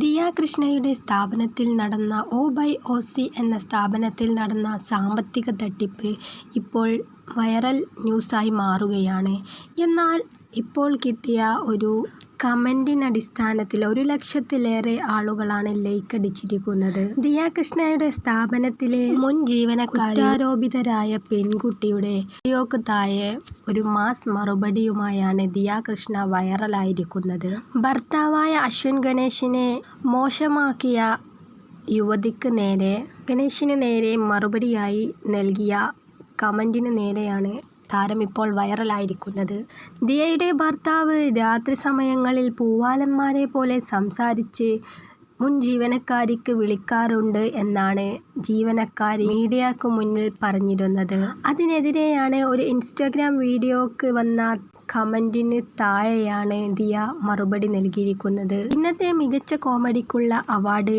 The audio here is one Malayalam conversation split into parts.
ദിയ കൃഷ്ണയുടെ സ്ഥാപനത്തിൽ നടന്ന ഒ ബൈ ഒ സി എന്ന സ്ഥാപനത്തിൽ നടന്ന സാമ്പത്തിക തട്ടിപ്പ് ഇപ്പോൾ വൈറൽ ന്യൂസായി മാറുകയാണ്. എന്നാൽ ഇപ്പോൾ കിട്ടിയ ഒരു കമന്റിനടിസ്ഥാനത്തിൽ ഒരു ലക്ഷത്തിലേറെ ആളുകളാണ് ലൈക്ക് അടിച്ചിരിക്കുന്നത് കൃഷ്ണയുടെ സ്ഥാപനത്തിലെ മുൻ ജീവനക്കാരോപിതരായ പെൺകുട്ടിയുടെ വീഡിയോയ്ക്ക് താഴെ ഒരു മാസ് മറുപടിയുമായാണ് ദിയാകൃഷ്ണ വൈറലായിരിക്കുന്നത്. ഭർത്താവായ അശ്വിൻ ഗണേശിനെ മോശമാക്കിയ യുവതിക്ക് നേരെ ഗണേശിന് നേരെ മറുപടിയായി നൽകിയ കമന്റിന് നേരെയാണ് താരം ഇപ്പോൾ വൈറലായിരിക്കുന്നത്. ദിയയുടെ ഭർത്താവ് രാത്രി സമയങ്ങളിൽ പൂവാലന്മാരെ പോലെ സംസാരിച്ച് മുൻ ജീവനക്കാരിക്ക് വിളിക്കാറുണ്ട് എന്നാണ് ജീവനക്കാരി മീഡിയക്ക് മുന്നിൽ പറഞ്ഞിരുന്നത്. അതിനെതിരെയാണ് ഒരു ഇൻസ്റ്റാഗ്രാം വീഡിയോക്ക് വന്ന കമന്റിന് താഴെയാണ് ദിയ മറുപടി നൽകിയിരിക്കുന്നത്. ഇന്നത്തെ മികച്ച കോമഡിക്കുള്ള അവാർഡ്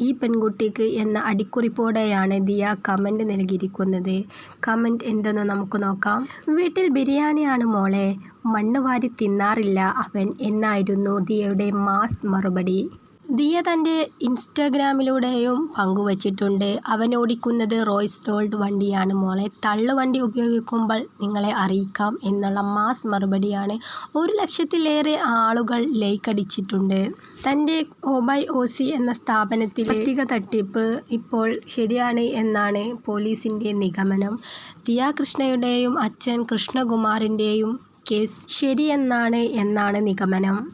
ഈ പെൺകുട്ടിക്ക് എന്ന അടിക്കുറിപ്പോടെയാണ് ദിയ കമന്റ് നൽകിയിരിക്കുന്നത്. കമന്റ് എന്തെന്ന് നമുക്ക് നോക്കാം. വീട്ടിൽ ബിരിയാണിയാണ് മോളെ, മണ്ണ് വാരി തിന്നാറില്ല അവൻ എന്നായിരുന്നു ദിയയുടെ മാസ് മറുപടി. ദിയ തന്റെ ഇൻസ്റ്റഗ്രാമിലൂടെയും പങ്കുവച്ചിട്ടുണ്ട്. അവൻ ഓടിക്കുന്നത് റോയ്സ് റോൾഡ് വണ്ടിയാണ് മോളെ, തള്ളുവണ്ടി ഉപയോഗിക്കുമ്പോൾ നിങ്ങളെ അറിയിക്കാം എന്നുള്ള മാസ് മറുപടിയാണ് ഒരു ലക്ഷത്തിലേറെ ആളുകൾ ലൈക്കടിച്ചിട്ടുണ്ട്. തന്റെ തന്റെ ഓബൈ ഒ സി എന്ന സ്ഥാപനത്തിൽ വ്യക്തിക തട്ടിപ്പ് ഇപ്പോൾ ശരിയാണ് എന്നാണ് പോലീസിന്റെ നിഗമനം. ദിയ കൃഷ്ണയുടെയും അച്ഛൻ കൃഷ്ണകുമാറിന്റെയും കേസ് ശരിയെന്നാണ് എന്നാണ് നിഗമനം.